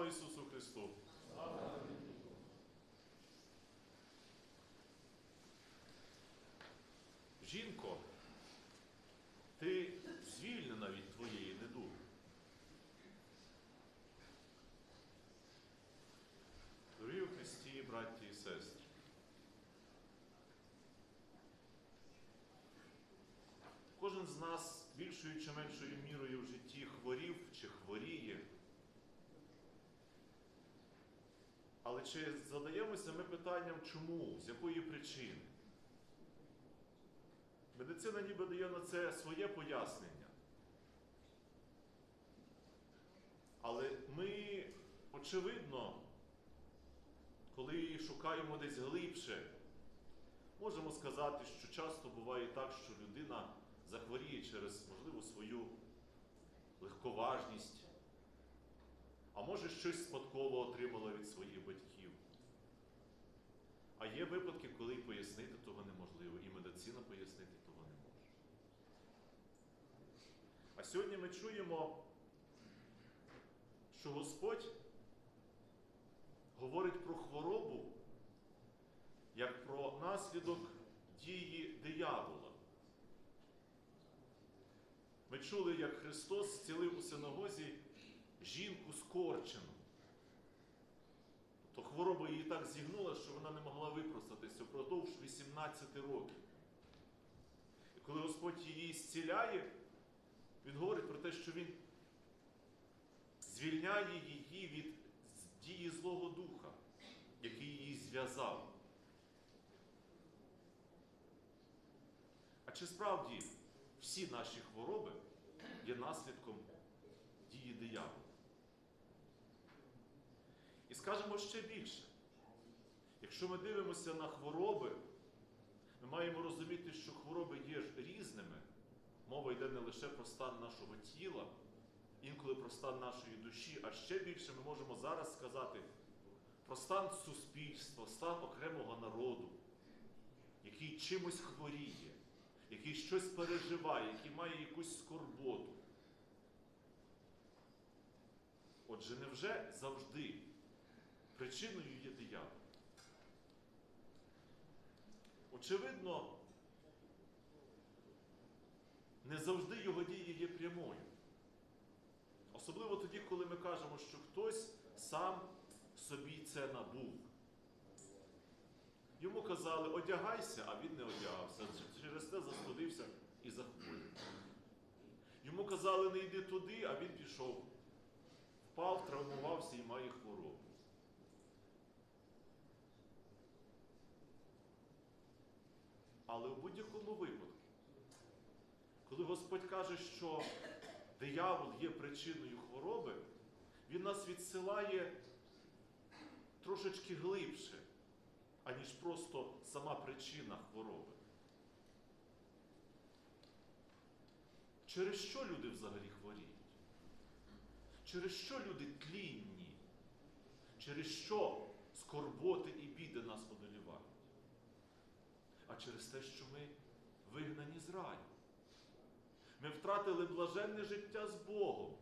Слава Ісусу Христу! Жінко, ти звільнена від твоєї недуги. Дорогі у Христі, браті і сестри. Кожен з нас більшою чи меншою мірою в житті хворів чи хворіє. Але чи задаємося ми питанням чому, з якої причини? Медицина ніби дає на це своє пояснення. Але ми, очевидно, коли шукаємо десь глибше, можемо сказати, що часто буває так, що людина захворіє через, можливо, свою легковажність, а може щось спадково отримала від своїх батьків. А є випадки, коли пояснити того неможливо, і медицина пояснити того не може. А сьогодні ми чуємо, що Господь говорить про хворобу як про наслідок дії диявола. Ми чули, як Христос зцілив у синагозі жінку скорчену. То хвороба її так зігнула, що вона не могла випростатися впродовж 18 років. І коли Господь її зціляє, Він говорить про те, що Він звільняє її від дії Злого Духа, який її зв'язав. А чи справді всі наші хвороби є наслідком дії диявола? Скажемо ще більше. Якщо ми дивимося на хвороби, ми маємо розуміти, що хвороби є різними. Мова йде не лише про стан нашого тіла, інколи про стан нашої душі, а ще більше ми можемо зараз сказати про стан суспільства, стан окремого народу, який чимось хворіє, який щось переживає, який має якусь скорботу. Отже, невже завжди причиною є диявол? Очевидно, не завжди його дія є прямою. Особливо тоді, коли ми кажемо, що хтось сам собі це набув. Йому казали, одягайся, а він не одягався. Через те застудився і захворів. Йому казали, не йди туди, а він пішов. Впав, травмувався і має хворобу. Але в будь-якому випадку, коли Господь каже, що диявол є причиною хвороби, Він нас відсилає трошечки глибше, аніж просто сама причина хвороби. Через що люди взагалі хворіють? Через що люди тлінні? Через що скорботи і біди нас одолівають? А через те, що ми вигнані з раю. Ми втратили блаженне життя з Богом.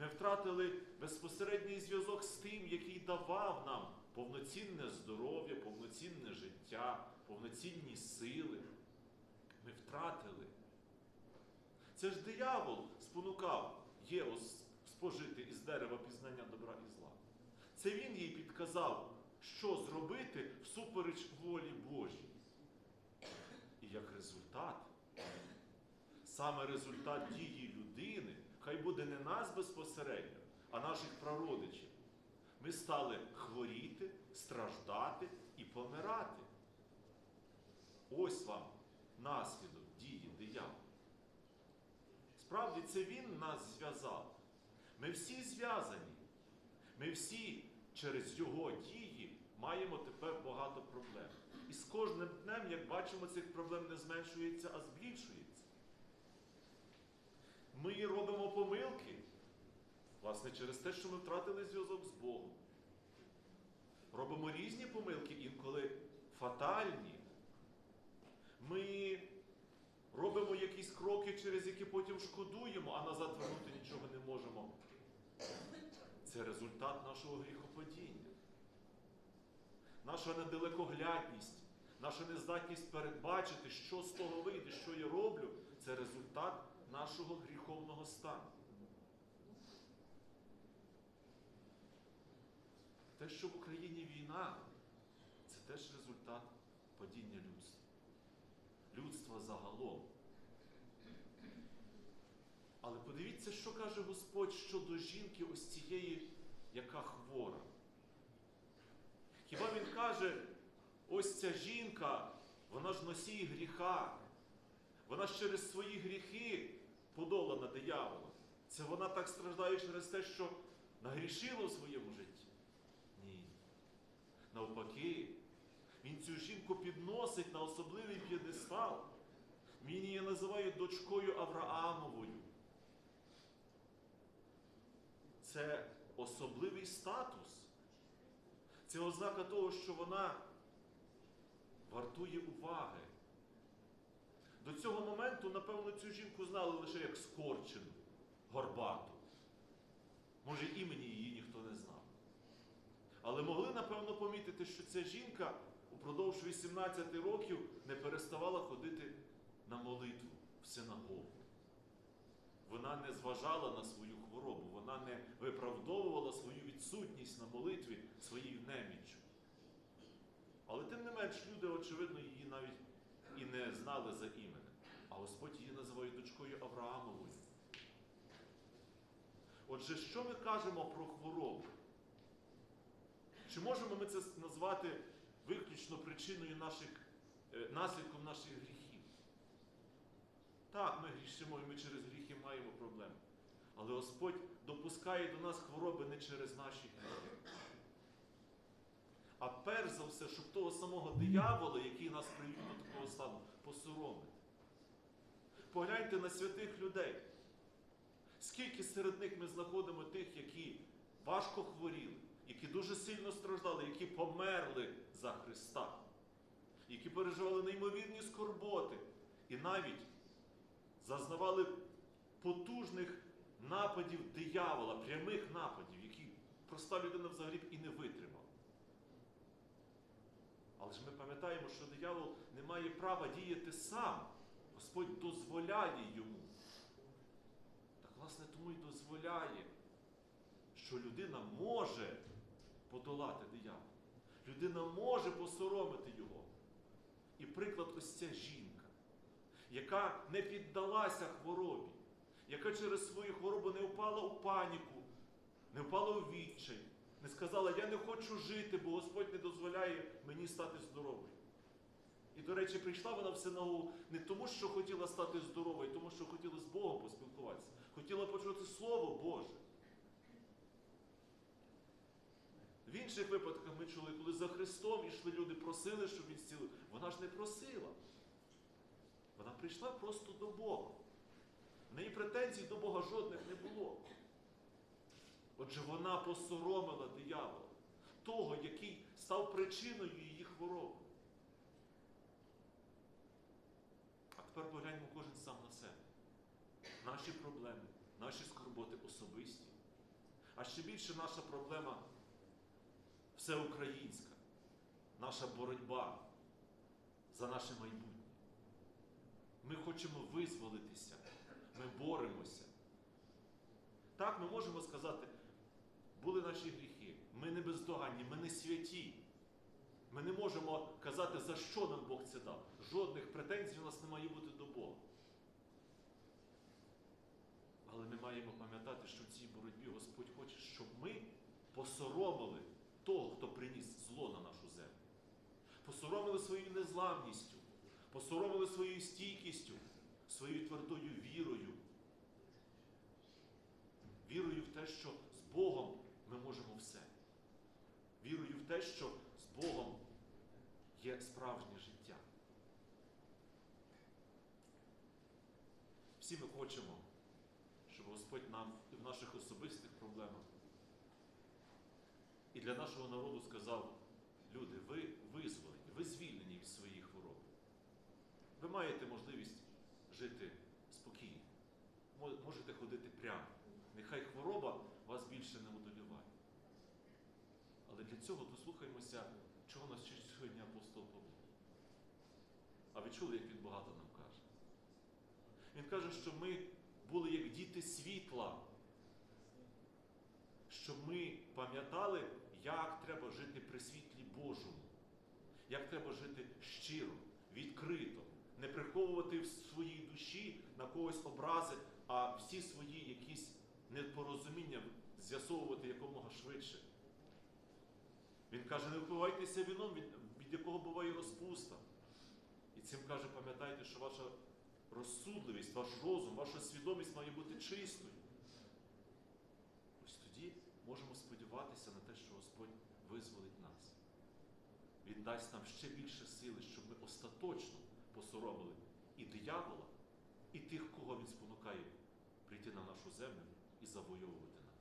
Ми втратили безпосередній зв'язок з тим, який давав нам повноцінне здоров'я, повноцінне життя, повноцінні сили. Ми втратили. Це ж диявол спонукав Єву спожити із дерева пізнання добра і зла. Це він їй підказав, що зробити всупереч волі Божій. І як результат, саме результат дії людини, хай буде не нас безпосередньо, а наших прародичів. Ми стали хворіти, страждати і помирати. Ось вам наслідок дії диявола. Справді, це він нас зв'язав. Ми всі зв'язані. Ми всі через його дії маємо тепер багато проблем. І з кожним днем, як бачимо, цих проблем не зменшується, а збільшується. Ми робимо помилки, власне, через те, що ми втратили зв'язок з Богом. Робимо різні помилки, інколи фатальні. Ми робимо якісь кроки, через які потім шкодуємо, а назад вернути нічого не можемо. це результат нашого гріхопадіння. Наша недалекоглядність, наша нездатність передбачити, що з того вийде, що я роблю, це результат нашого гріховного стану. Те, що в Україні війна, це теж результат падіння людства. Людства загалом. Але подивіться, що каже Господь щодо жінки ось цієї, яка хвора. Хіба він каже, ось ця жінка, вона ж носій гріха, вона ж через свої гріхи подолана дияволом. Це вона так страждає через те, що нагрішила в своєму житті. Ні. Навпаки, він цю жінку підносить на особливий п'єдестал. Він її називає дочкою Авраамовою. Це особливий статус. Це ознака того, що вона вартує уваги. До цього моменту, напевно, цю жінку знали лише як скорчену, горбату. Може, імені її ніхто не знав. Але могли, напевно, помітити, що ця жінка упродовж 18 років не переставала ходити на молитву в синагогу. Вона не зважала на свою хворобу, вона не виправдовувала свою відсутність на молитві своєю неміччю. Але тим не менш, люди, очевидно, її навіть і не знали за іменем. Господь її називає дочкою Авраамовою. Отже, що ми кажемо про хворобу? Чи можемо ми це назвати виключно причиною наших, е, наслідком наших гріхів? Так, ми грішимо і ми через гріхи маємо проблеми. Але Господь допускає до нас хвороби не через наші гріхи. А перш за все, щоб того самого диявола, який нас привів до такого стану, посоромити. Погляньте на святих людей. Скільки серед них ми знаходимо тих, які важко хворіли, які дуже сильно страждали, які померли за Христа, які переживали неймовірні скорботи і навіть зазнавали потужних нападів диявола, прямих нападів, які проста людина взагалі б і не витримала. Але ж ми пам'ятаємо, що диявол не має права діяти сам. Господь дозволяє йому. Так, власне, тому й дозволяє, що людина може подолати диявола. Людина може посоромити його. І приклад ось ця жінка, яка не піддалася хворобі, яка через свою хворобу не впала у паніку, не впала у відчай, не сказала, я не хочу жити, бо Господь не дозволяє мені стати здоровою. І, до речі, прийшла вона в синагогу не тому, що хотіла стати здоровою, а тому, що хотіла з Богом поспілкуватися. Хотіла почути Слово Боже. В інших випадках ми чули, коли за Христом йшли люди, просили, щоб він зцілив. Вона ж не просила. Вона прийшла просто до Бога. В неї претензій до Бога жодних не було. Отже, вона посоромила диявола, того, який став причиною її хвороби. А тепер погляньмо кожен сам на себе. Наші проблеми, наші скорботи особисті. А ще більше наша проблема всеукраїнська, наша боротьба за наше майбутнє. Ми хочемо визволитися, ми боремося. Так, ми можемо сказати, були наші гріхи, ми не бездоганні, ми не святі. Ми не можемо казати, за що нам Бог це дав. Жодних претензій у нас не має бути до Бога. Але ми маємо пам'ятати, що в цій боротьбі Господь хоче, щоб ми посоромили того, хто приніс зло на нашу землю. Посоромили своєю незламністю, посоромили своєю стійкістю, своєю твердою вірою. Вірою в те, що з Богом ми можемо все. Вірою в те, що Богом є справжнє життя. Всі ми хочемо, щоб Господь нам і в наших особистих проблемах і для нашого народу сказав, люди, ви визволені, ви звільнені від своїх хвороб. Ви маєте можливість жити спокійно. Можете ходити прямо. Нехай хвороба вас більше не одоліває. цього дослухаємося, чого нас вчить сьогодні апостол Павло. А ви чули, як він багато нам каже? Він каже, що ми були як діти світла, щоб ми пам'ятали, як треба жити при світлі Божому, як треба жити щиро, відкрито, не приховувати в своїй душі на когось образи, а всі свої якісь непорозуміння з'ясовувати якомога швидше. Він каже, не впивайтеся віном, від якого буває розпуста. Цим каже, пам'ятайте, що ваша розсудливість, ваш розум, ваша свідомість має бути чистою. Ось тоді можемо сподіватися на те, що Господь визволить нас. Він дасть нам ще більше сили, щоб ми остаточно посоромили і диявола, і тих, кого він спонукає прийти на нашу землю і завойовувати нас.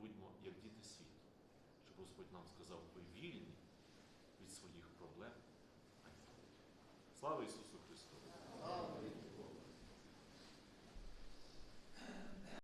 Будьмо як діти світу, щоб Господь нам сказав, ви вільні від своїх проблем. Амінь. Слава Ісусу!